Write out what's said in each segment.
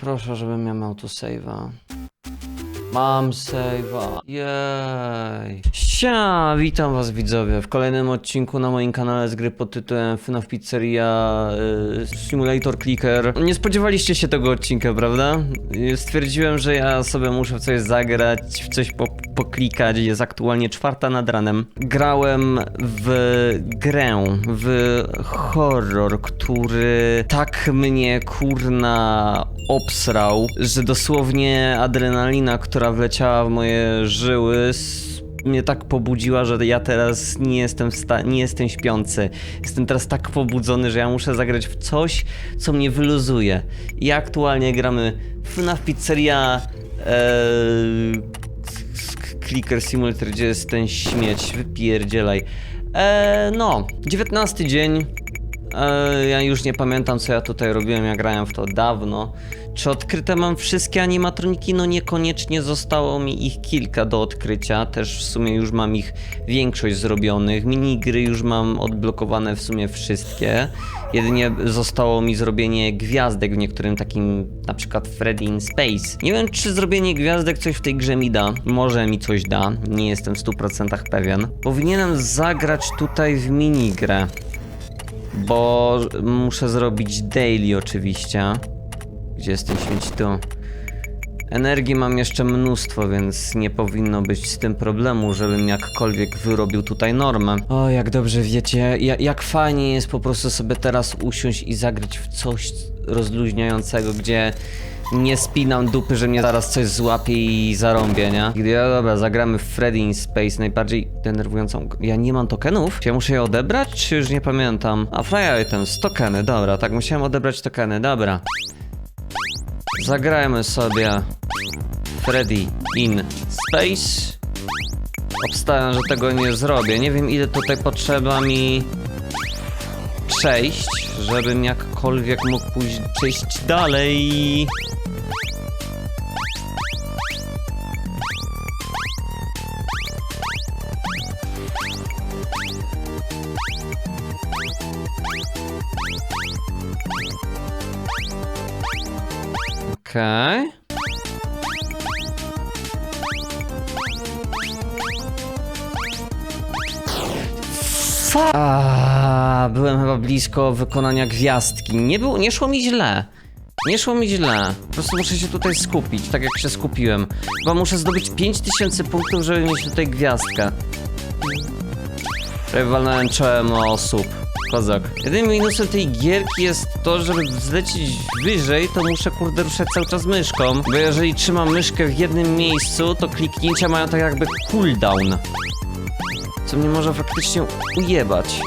Proszę, żebym ja miał tu save'a. Mam save'a. Jej. Sia, witam was widzowie w kolejnym odcinku na moim kanale z gry pod tytułem FNAF Pizzeria y, Simulator Clicker. Nie spodziewaliście się tego odcinka, prawda? Y, Stwierdziłem, że ja sobie muszę w coś zagrać, w coś po, poklikać. Jest aktualnie czwarta nad ranem. Grałem w grę, w horror, który tak mnie kurna obsrał, że dosłownie adrenalina, która wleciała w moje żyły, mnie tak pobudziła, że ja teraz nie jestem, nie jestem śpiący. Jestem teraz tak pobudzony, że ja muszę zagrać w coś, co mnie wyluzuje. I aktualnie gramy FNAF Pizzeria eee, Clicker Simulator, gdzie jest ten śmieć, wypierdzielaj. Eee, no, 19 dzień. Ja już nie pamiętam, co ja tutaj robiłem, ja grałem w to dawno. Czy odkryte mam wszystkie animatroniki? No niekoniecznie, zostało mi ich kilka do odkrycia. Też w sumie już mam ich większość zrobionych. Minigry już mam odblokowane w sumie wszystkie. Jedynie zostało mi zrobienie gwiazdek w niektórym takim, na przykład Freddy in Space. Nie wiem, czy zrobienie gwiazdek coś w tej grze mi da. Może mi coś da, nie jestem w 100% pewien. Powinienem zagrać tutaj w minigrę. Bo muszę zrobić daily oczywiście. Gdzie jest ten śmieć tu? Energii mam jeszcze mnóstwo, więc nie powinno być z tym problemu, żebym jakkolwiek wyrobił tutaj normę. O, jak dobrze wiecie, ja, jak fajnie jest po prostu sobie teraz usiąść i zagrać w coś rozluźniającego, gdzie nie spinam dupy, że mnie zaraz coś złapie i zarąbie, nie? Gdy ja, dobra, zagramy w Freddy in Space, najbardziej denerwującą... Ja nie mam tokenów? Czy ja muszę je odebrać, czy już nie pamiętam? A, fly items, tokeny, dobra, tak, musiałem odebrać tokeny, dobra. Zagrajmy sobie Freddy in Space. Obstawiam, że tego nie zrobię. Nie wiem ile tutaj potrzeba mi przejść, żebym jakkolwiek mógł pójść, przejść dalej. Okej. Fa- A, byłem chyba blisko wykonania gwiazdki. Nie, było, nie szło mi źle. Nie szło mi źle. Po prostu muszę się tutaj skupić, tak jak się skupiłem. Chyba muszę zdobyć 5000 punktów, żeby mieć tutaj gwiazdkę. Prawie walnąłem czołem osób. Kozak. Jedynym minusem tej gierki jest to, żeby zlecieć wyżej, to muszę kurde ruszać cały czas myszką. Bo jeżeli trzymam myszkę w jednym miejscu, to kliknięcia mają tak jakby cooldown. Co mnie może faktycznie ujebać.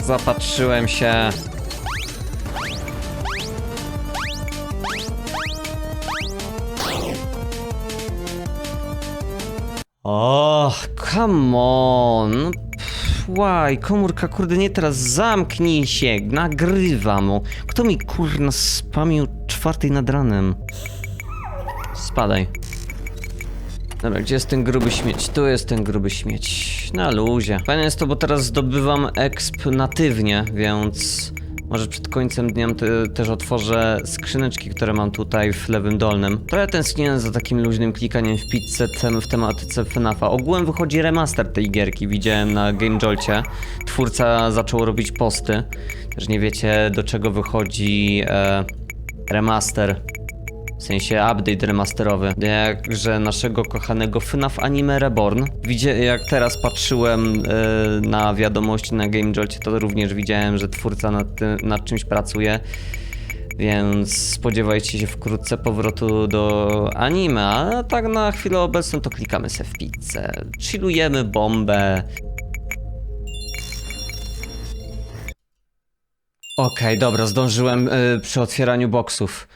Zapatrzyłem się. Och, come on. Pff, Why? Komórka, kurde, nie teraz zamknij się, nagrywam. o. Kto mi kurna spamił czwartej nad ranem? Spadaj. Dobra, gdzie jest ten gruby śmieć? Tu jest ten gruby śmieć. Na luzie. Fajne jest to, bo teraz zdobywam exp natywnie, więc może przed końcem dnia te, też otworzę skrzyneczki, które mam tutaj w lewym dolnym. Trochę tęskniłem za takim luźnym klikaniem w pizzę w tematyce FNAFa. Ogółem wychodzi remaster tej gierki, widziałem na Game Jolcie. Twórca zaczął robić posty. Też nie wiecie do czego wychodzi e, remaster. W sensie update remasterowy. Jakże naszego kochanego FNAF Anime Reborn. Widzie, jak teraz patrzyłem e, na wiadomości na Game Jolcie, to również widziałem, że twórca nad, tym- nad czymś pracuje. Więc spodziewajcie się wkrótce powrotu do anime, a tak na chwilę obecną to klikamy se w pizzę. Chillujemy bombę. Okej, dobra, zdążyłem y, przy otwieraniu boksów.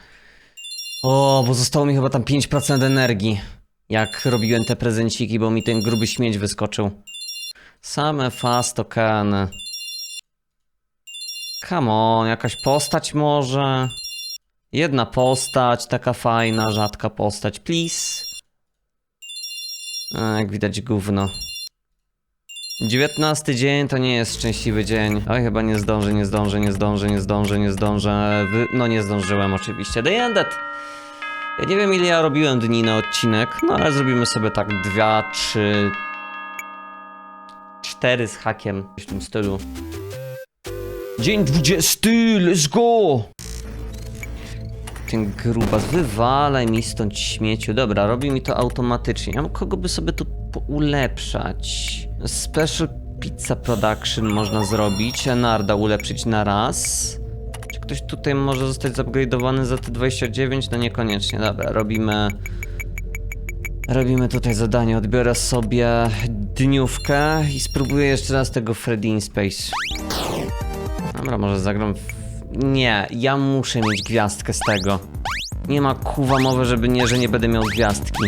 O, bo zostało mi chyba tam 5% energii. Jak robiłem te prezenciki, bo mi ten gruby śmieć wyskoczył. Same fast tokeny. Come on, jakaś postać może? Jedna postać, taka fajna, rzadka postać, please. A, jak widać gówno. 19 dzień to nie jest szczęśliwy dzień. Oj, chyba nie zdążę, nie zdążę, nie zdążę, nie zdążę, nie zdążę. No nie zdążyłem oczywiście. The Ended! Ja nie wiem ile ja robiłem dni na odcinek, no ale zrobimy sobie tak dwa, trzy, cztery z hakiem w tym stylu. Dzień 20, let's go! Ten grubas, wywalaj mi stąd śmieciu. Dobra, robi mi to automatycznie. Ja kogo by sobie tu ulepszać? Special Pizza Production można zrobić, a Narda ulepszyć na raz. Czy ktoś tutaj może zostać zupgrade'owany za te 29? No niekoniecznie. Dobra, robimy... Robimy tutaj zadanie. Odbiorę sobie dniówkę i spróbuję jeszcze raz tego Freddy in Space. Dobra, może zagram w... Nie, ja muszę mieć gwiazdkę z tego. Nie ma kuwa mowy, żeby nie, że nie będę miał gwiazdki.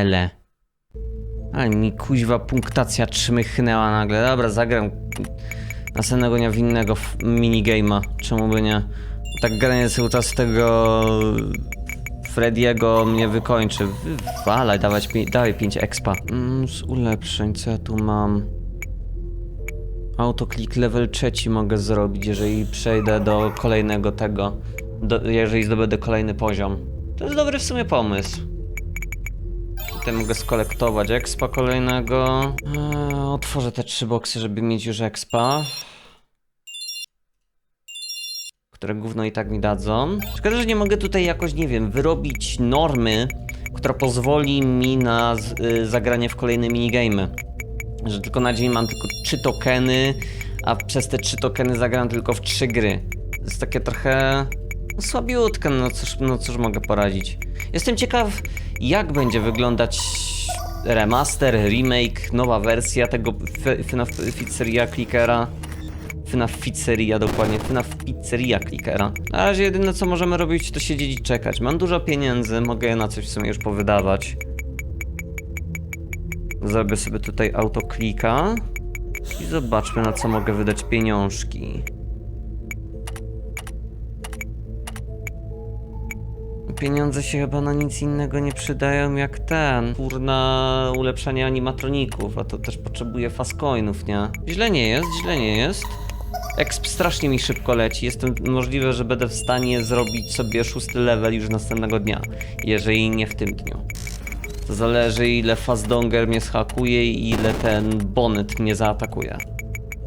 Bele. Ale mi kuźwa punktacja trzmychnęła nagle. Dobra, zagram następnego dnia w innego minigame'a. Czemu by nie? Tak granie cały czas tego Frediego mnie wykończy. Wywalaj, dawać, pi- dawaj 5 expa. Mm, z ulepszeń, co ja tu mam? Autoklik level trzeci mogę zrobić, jeżeli przejdę do kolejnego tego. Do, jeżeli zdobędę kolejny poziom. To jest dobry w sumie pomysł. Tutaj mogę skolektować expa kolejnego. Eee, otworzę te trzy boksy, żeby mieć już expa. Które gówno i tak mi dadzą. Szkoda, że nie mogę tutaj jakoś, nie wiem, wyrobić normy, która pozwoli mi na y, zagranie w kolejne minigamy. Że tylko na dzień mam tylko trzy tokeny, a przez te trzy tokeny zagram tylko w trzy gry. To jest takie trochę no, no cóż, no cóż mogę poradzić. Jestem ciekaw, jak będzie wyglądać remaster, remake, nowa wersja tego FNAF Pizzeria Clickera. FNAF Pizzeria dokładnie, FNAF Pizzeria Clickera. Na razie jedyne co możemy robić to siedzieć i czekać. Mam dużo pieniędzy, mogę je na coś w sumie już powydawać. Zrobię sobie tutaj autoklika i zobaczmy na co mogę wydać pieniążki. Pieniądze się chyba na nic innego nie przydają jak ten. Kurna ulepszanie animatroników, a to też potrzebuje fastcoinów, nie? Źle nie jest, źle nie jest. Exp strasznie mi szybko leci. Jestem możliwe, że będę w stanie zrobić sobie szósty level już następnego dnia. Jeżeli nie w tym dniu. To zależy ile Fastdonger mnie schakuje i ile ten Bonnet mnie zaatakuje.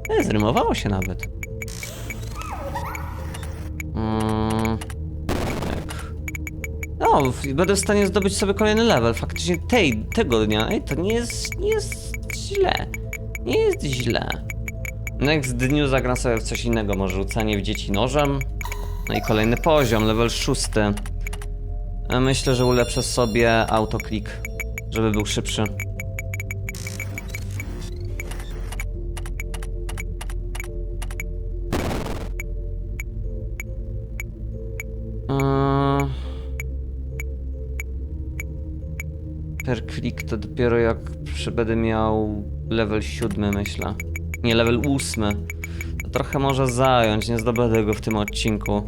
E, zrymowało się nawet. W- będę w stanie zdobyć sobie kolejny level. Faktycznie tej, tego dnia. Ej, to nie jest, nie jest źle. Nie jest źle. Next dniu zagram sobie w coś innego, może rzucanie w dzieci nożem. No i kolejny poziom, level szósty. A Myślę, że ulepszę sobie autoklik, żeby był szybszy. Dopiero jak będę miał level siódmy, myślę. Nie, level ósmy. To trochę może zająć, nie zdobędę go w tym odcinku.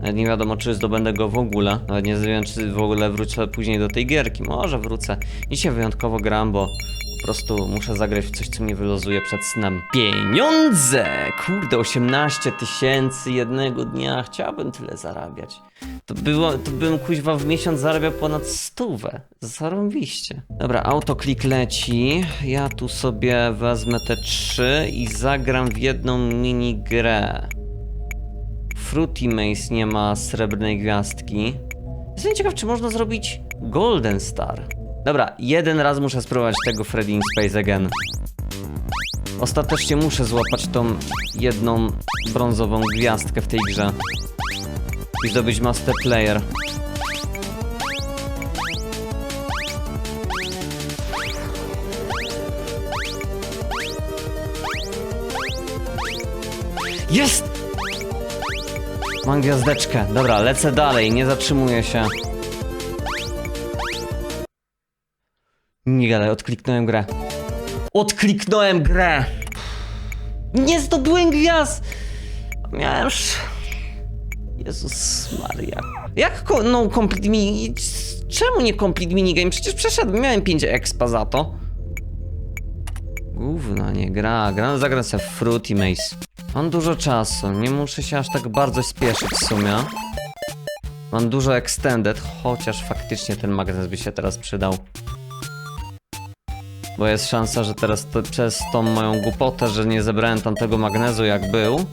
Nawet nie wiadomo, czy zdobędę go w ogóle. Nawet nie wiem, czy w ogóle wrócę później do tej gierki. Może wrócę. Dzisiaj wyjątkowo gram, bo po prostu muszę zagrać w coś, co mnie wylozuje przed snem. Pieniądze! Kurde, 18 tysięcy jednego dnia. Chciałbym tyle zarabiać. To było, to bym kuźwa w miesiąc zarabiał ponad stówę. Zarąbiście. Dobra, autoklik leci. Ja tu sobie wezmę te trzy i zagram w jedną mini grę. Fruity Maze nie ma srebrnej gwiazdki. Jestem ciekaw, czy można zrobić Golden Star. Dobra, jeden raz muszę spróbować tego Freddy in Space Again. Ostatecznie muszę złapać tą jedną brązową gwiazdkę w tej grze. I zdobyć Master Player. Jest! Mam gwiazdeczkę. Dobra, lecę dalej, nie zatrzymuję się. Nie gadaj, odkliknąłem grę. Odkliknąłem grę! Nie zdobyłem gwiazd! Miałem... Jezus Maria. Jak ko- no complete mini... Czemu nie complete minigame? Przecież przeszedłem, miałem 5 expa za to. Gówno, nie gra. Gra zagram sobie Fruity Maze. Mam dużo czasu, nie muszę się aż tak bardzo spieszyć w sumie. Mam dużo extended, chociaż faktycznie ten magnes by się teraz przydał. Bo jest szansa, że teraz to, przez tą moją głupotę, że nie zebrałem tamtego magnezu jak był.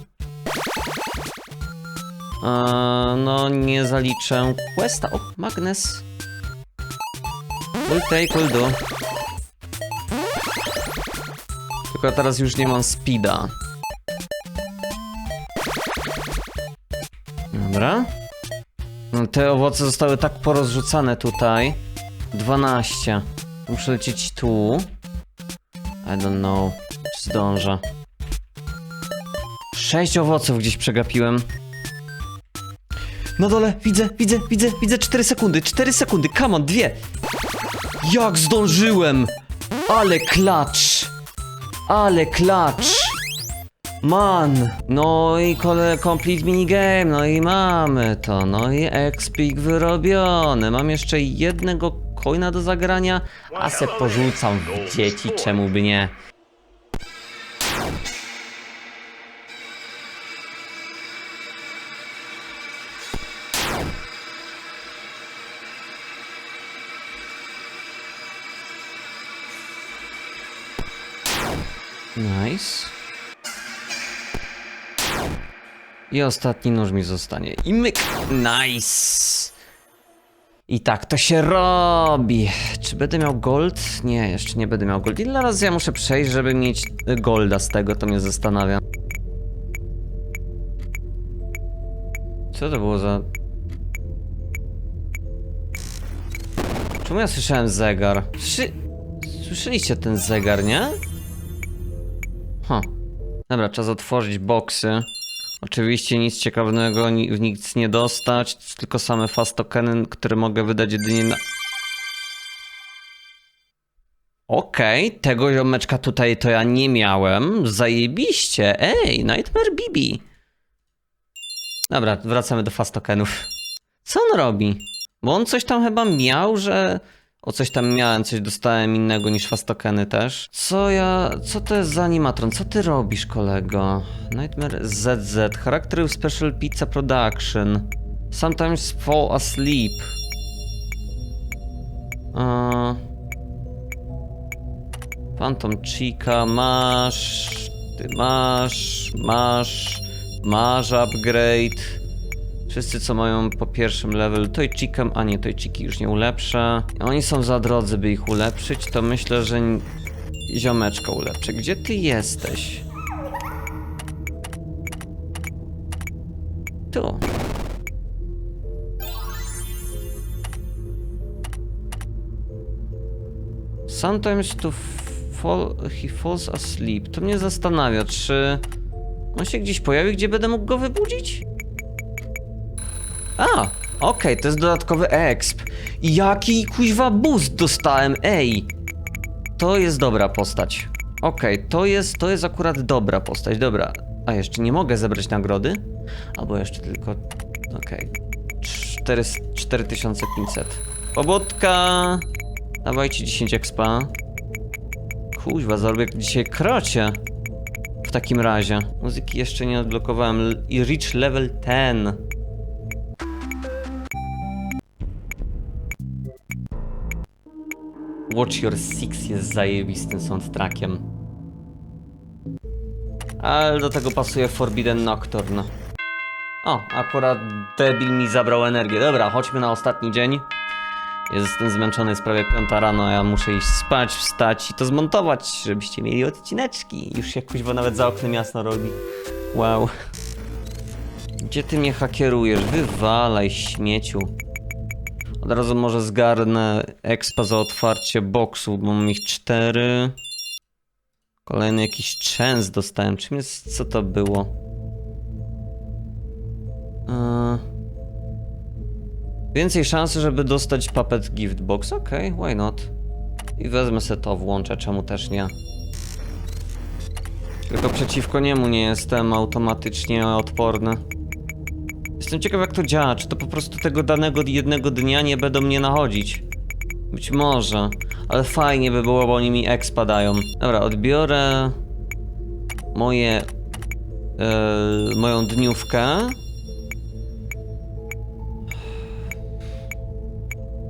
Eee, no nie zaliczę questa. O, magnes. Will take, will do. Tylko teraz już nie mam speeda. Dobra. No, Te owoce zostały tak porozrzucane tutaj. 12. Muszę lecieć tu. I don't know. Czy zdążę. 6 owoców gdzieś przegapiłem. Na dole, widzę, widzę, widzę, widzę 4 sekundy, 4 sekundy, come on, dwie. Jak zdążyłem! Ale klacz! Ale klacz! Man! No i kole complete minigame, no i mamy to, no i expik wyrobiony. Mam jeszcze jednego coina do zagrania, a se porzucam w dzieci, czemu by nie. Nice. I ostatni nóż mi zostanie. I myk. Nice. I tak to się robi. Czy będę miał gold? Nie, jeszcze nie będę miał gold. Ile razy ja muszę przejść, żeby mieć golda z tego? To mnie zastanawia. Co to było za... Czemu ja słyszałem zegar? Słyszy... Słyszeliście ten zegar, nie? Ha. Dobra, czas otworzyć boksy. Oczywiście nic ciekawego, ni- nic nie dostać, tylko same fast tokeny, które mogę wydać jedynie na... Okej, tego ziomeczka tutaj to ja nie miałem. Zajebiście. Ej, Nightmare Bibi. Dobra, wracamy do fast tokenów. Co on robi? Bo on coś tam chyba miał, że... O coś tam miałem, coś dostałem innego niż fast tokeny też. Co ja... Co to jest za animatron? Co ty robisz, kolego? Nightmare ZZ. Character Special Pizza Production. Sometimes fall asleep. Uh... Phantom Chica, masz... Ty masz... Masz... Masz upgrade. Wszyscy co mają po pierwszym level Toychikiem, a nie Toychiki już nie ulepszę. Oni są za drodzy, by ich ulepszyć, to myślę, że ziomeczka ulepszy. Gdzie ty jesteś? Tu. Sometimes to fall, he falls asleep. To mnie zastanawia, czy on się gdzieś pojawi, gdzie będę mógł go wybudzić? A, okej, to jest dodatkowy exp. Jaki kuźwa boost dostałem, ej! To jest dobra postać. Okej, to jest, to jest akurat dobra postać, dobra. A jeszcze nie mogę zebrać nagrody? Albo jeszcze tylko, okej. Okay. 4500. Pobudka! Dawajcie 10 expa. Kuźwa, zarobię dzisiaj krocie. W takim razie. Muzyki jeszcze nie odblokowałem. I reach level 10. Watch Your Six jest zajebistym soundtrackiem. Ale do tego pasuje Forbidden Nocturne. O, akurat debil mi zabrał energię. Dobra, chodźmy na ostatni dzień. Jestem zmęczony, jest prawie piąta rano, ja muszę iść spać, wstać i to zmontować, żebyście mieli odcineczki. Już się kuźwa nawet za oknem jasno robi. Wow. Gdzie ty mnie hakierujesz? Wywalaj, śmieciu. Od razu może zgarnę expa za otwarcie boksu, bo mam ich cztery. Kolejny jakiś częst dostałem. Czym jest, co to było? Eee... Więcej szansy, żeby dostać Puppet Gift Box. Okej, why not? I wezmę sobie to, włączę, czemu też nie. Tylko przeciwko niemu nie jestem automatycznie odporny. Jestem ciekaw jak to działa, czy to po prostu tego danego jednego dnia nie będą mnie nachodzić. Być może, ale fajnie by było, bo oni mi expa. Dobra, odbiorę moje, e, moją dniówkę.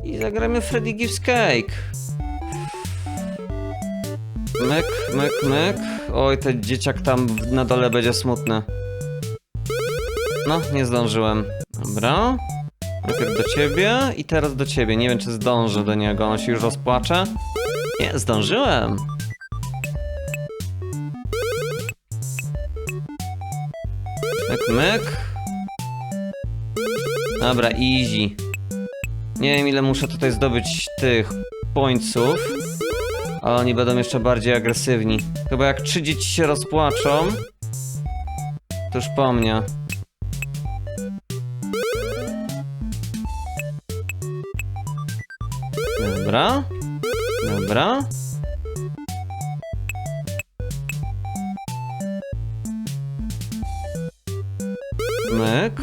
I zagramy Freddy Gives Cake. Myk, myk, myk. Oj, ten dzieciak tam na dole będzie smutny. No, nie zdążyłem. Dobra. Najpierw do ciebie i teraz do ciebie. Nie wiem, czy zdążę do niego. On się już rozpłacze. Nie, zdążyłem. Myk, myk. Dobra, easy. Nie wiem, ile muszę tutaj zdobyć tych pońców. Ale oni będą jeszcze bardziej agresywni. Chyba jak trzy dzieci się rozpłaczą, to już po mnie. Dobra. Dobra. Myk.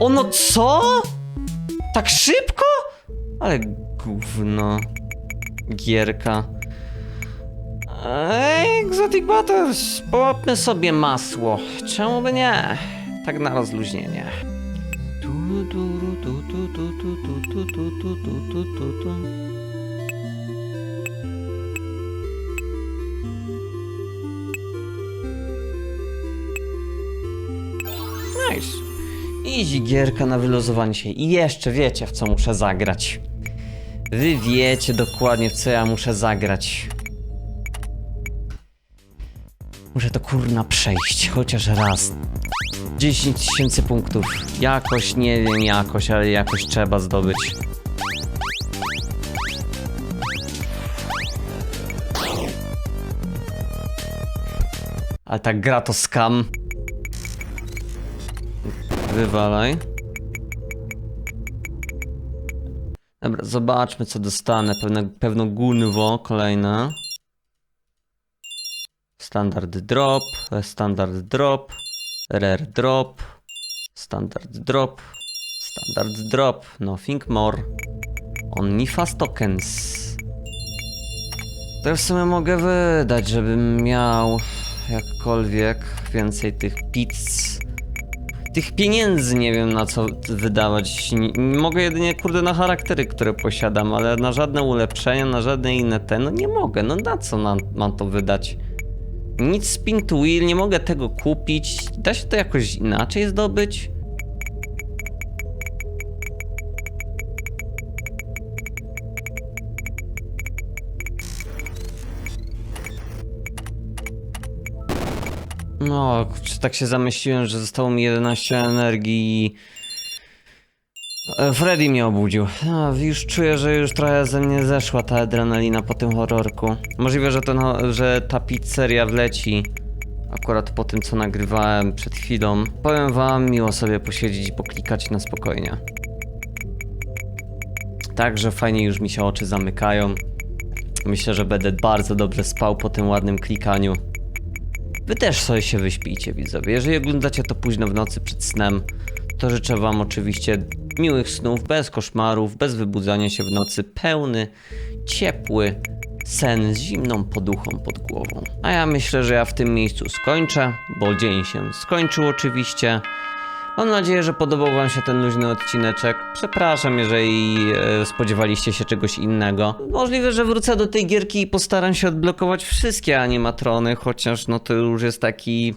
Ono co? Tak szybko? Ale gówno. Gierka. Ej, Exotic Butters, połapmy sobie masło. Czemu by nie? Tak na rozluźnienie. Tu, tu, tu, tu, tu, tu, tu, tu, tu, tu, tu, tu. Nice. Easy gierka na wyluzowanie się. I jeszcze wiecie, w co muszę zagrać. Wy wiecie dokładnie, w co ja muszę zagrać. Muszę to kurna przejść, chociaż raz. 10 tysięcy punktów. Jakoś, nie wiem jakoś, ale jakoś trzeba zdobyć. Ale ta gra to skam. Wywalaj. Dobra, zobaczmy co dostanę. Pewne, pewno gunwo kolejne. Standard drop, standard drop, rare drop, standard drop, standard drop, nothing more. Only fast tokens. To ja w sumie mogę wydać, żebym miał jakkolwiek więcej tych pizz. Tych pieniędzy nie wiem na co wydawać. Nie, mogę jedynie kurde na charaktery, które posiadam, ale na żadne ulepszenia, na żadne inne te, no nie mogę. No na co mam to wydać? Nic spin to wheel, nie mogę tego kupić. Da się to jakoś inaczej zdobyć? No, kurczę, tak się zamyśliłem, że zostało mi 11 energii Freddy mnie obudził. No, już czuję, że już trochę ze mnie zeszła ta adrenalina po tym horrorku. Możliwe, że, ten, że ta pizzeria wleci akurat po tym, co nagrywałem przed chwilą. Powiem wam, miło sobie posiedzieć i poklikać na spokojnie. Także fajnie już mi się oczy zamykają. Myślę, że będę bardzo dobrze spał po tym ładnym klikaniu. Wy też sobie się wyśpijcie, widzowie. Jeżeli oglądacie to późno w nocy przed snem, to życzę wam oczywiście miłych snów, bez koszmarów, bez wybudzania się w nocy, pełny, ciepły sen z zimną poduchą pod głową. A ja myślę, że ja w tym miejscu skończę, bo dzień się skończył oczywiście. Mam nadzieję, że podobał wam się ten luźny odcineczek. Przepraszam, jeżeli e, spodziewaliście się czegoś innego. Możliwe, że wrócę do tej gierki i postaram się odblokować wszystkie animatrony, chociaż no to już jest taki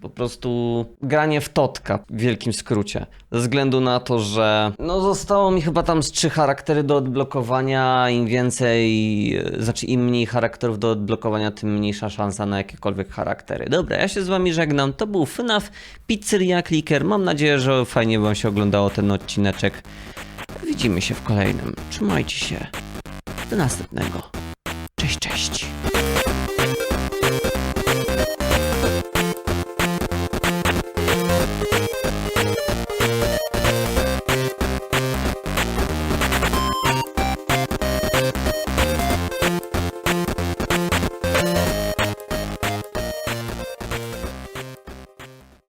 po prostu granie w totka w wielkim skrócie. Ze względu na to, że no zostało mi chyba tam z trzy charaktery do odblokowania, im więcej, e, znaczy im mniej charakterów do odblokowania, tym mniejsza szansa na jakiekolwiek charaktery. Dobra, ja się z wami żegnam, to był FNAF Pizzeria Clicker, mam nadzieję, że fajnie wam się oglądało ten odcineczek. Widzimy się w kolejnym, trzymajcie się, do następnego, cześć, cześć.